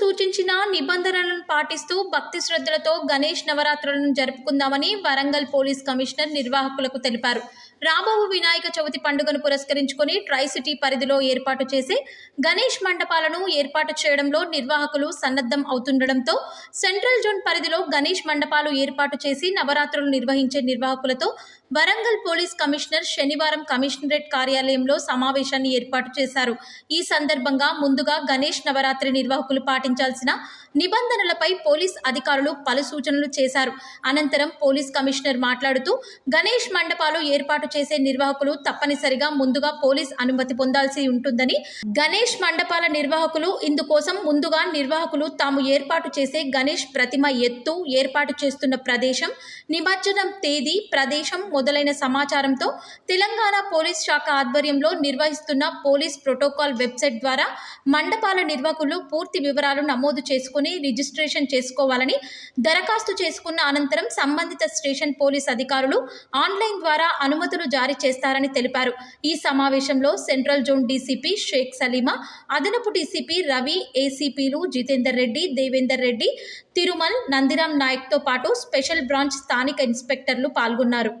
సూచించిన నిబంధనలను పాటిస్తూ భక్తి శ్రద్ధలతో గణేష్ నవరాత్రులను జరుపుకుందామని వరంగల్ పోలీస్ కమిషనర్ నిర్వాహకులకు తెలిపారు. రాబోవు వినాయక చవితి పండుగను పురస్కరించుకొని ట్రై సిటీ పరిధిలో ఏర్పాటు చేసే గణేష్ మండపాలను ఏర్పాటు చేయడంలో నిర్వాహకులు సన్నద్ధం అవుతుండటంతో సెంట్రల్ జోన్ పరిధిలో గణేష్ మండపాలు ఏర్పాటు చేసి నవరాత్రులు నిర్వహించే నిర్వాహకులతో వరంగల్ పోలీస్ కమిషనర్ శనివారం కమిషనరేట్ కార్యాలయంలో సమావేశాన్ని ఏర్పాటు చేశారు. ఈ సందర్భంగా ముందుగా గణేష్ నవరాత్రి నిర్వాహకులు పాటించాల్సిన నిబంధనలపై పోలీస్ అధికారులు పలు సూచనలు చేశారు. అనంతరం పోలీస్ కమిషనర్ మాట్లాడుతూ గణేష్ మండపాలు ఏర్పాటు చేసే నిర్వాహకులు తప్పనిసరిగా ముందుగా పోలీస్ అనుమతి పొందాల్సి ఉంటుందని గణేష్ మండపాల నిర్వాహకులు ఇందుకోసం ముందుగా నిర్వాహకులు తాము ఏర్పాటు చేసే గణేష్ ప్రతిమ ఎత్తు ఏర్పాటు చేస్తున్న ప్రదేశం నిమజ్జనం తేదీ ప్రదేశం మొదలైన సమాచారంతో తెలంగాణ పోలీస్ శాఖ ఆధ్వర్యంలో నిర్వహిస్తున్న పోలీస్ ప్రోటోకాల్ వెబ్సైట్ ద్వారా మండపాల నిర్వాహకులు పూర్తి వివరాలు నమోదు చేసుకుని రిజిస్ట్రేషన్ చేసుకోవాలని దరఖాస్తు చేసుకున్న అనంతరం సంబంధిత స్టేషన్ పోలీస్ అధికారులు ఆన్లైన్ ద్వారా అనుమతులు జారీ చేస్తారని తెలిపారు. ఈ సమావేశంలో central zone DCP Sheikh Saleema అదనపు డీసీపీ రవి ఏసీపీలు జితేందర్ రెడ్డి దేవేందర్ రెడ్డి తిరుమల్ నందిరాం నాయక్తో పాటు స్పెషల్ బ్రాంచ్ స్థానిక ఇన్స్పెక్టర్లు పాల్గొన్నారు.